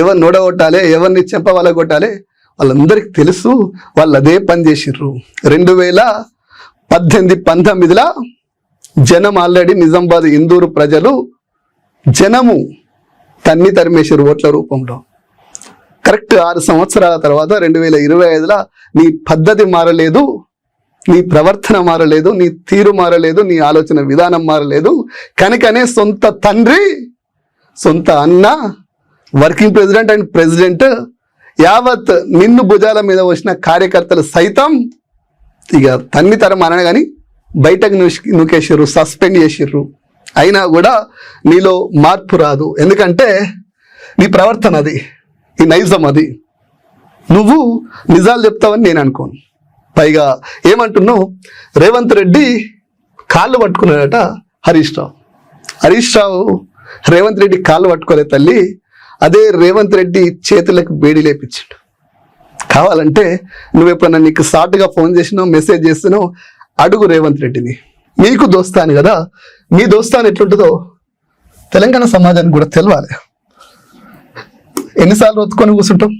ఎవరిని నూడగొట్టాలి ఎవరిని చెంప కొట్టాలి వాళ్ళందరికీ తెలుసు వాళ్ళు అదే పని చేసిర్రు. రెండు వేల పద్దెనిమిది పంతొమ్మిదిలో జనం ఆల్రెడీ నిజామాబాద్ ఇందూరు ప్రజలు జనము తన్ని తరిమేశారు ఓట్ల రూపంలో. కరెక్ట్ ఆరు సంవత్సరాల తర్వాత రెండు వేల ఇరవై ఐదులో నీ పద్ధతి మారలేదు నీ ప్రవర్తన మారలేదు నీ తీరు మారలేదు నీ ఆలోచన విధానం మారలేదు. కనుకనే సొంత తండ్రి సొంత అన్న వర్కింగ్ ప్రెసిడెంట్ అండ్ ప్రెసిడెంట్ యావత్ నిన్ను భుజాల మీద వచ్చిన కార్యకర్తలు సైతం ఇక తన్ని తరం అనగా కానీ బయటకు నూకేసారు సస్పెండ్ చేసిర్రు. అయినా కూడా నీలో మార్పు రాదు. ఎందుకంటే నీ ప్రవర్తన అది ఈ నైజం అది. నువ్వు నిజాలు చెప్తావని నేను అనుకోను. పైగా ఏమంటున్నావు? రేవంత్ రెడ్డి కాళ్ళు పట్టుకున్నాడట హరీష్ రావు. హరీష్ రావు రేవంత్ రెడ్డి కాళ్ళు పట్టుకోలే తల్లి అదే రేవంత్ రెడ్డి చేతులకు బేడి లేపించాడు. కావాలంటే నువ్వు ఎప్పుడన్నా నీకు సాటుగా ఫోన్ చేసినావు మెసేజ్ చేస్తున్నావు అడుగు రేవంత్ రెడ్డిని. మీకు దోస్తాను కదా మీ దోస్తాను ఎట్లుంటుందో తెలంగాణ సమాజానికి కూడా తెలవాలి. ఎన్నిసార్లు ఒత్తుకొని కూర్చుంటాం?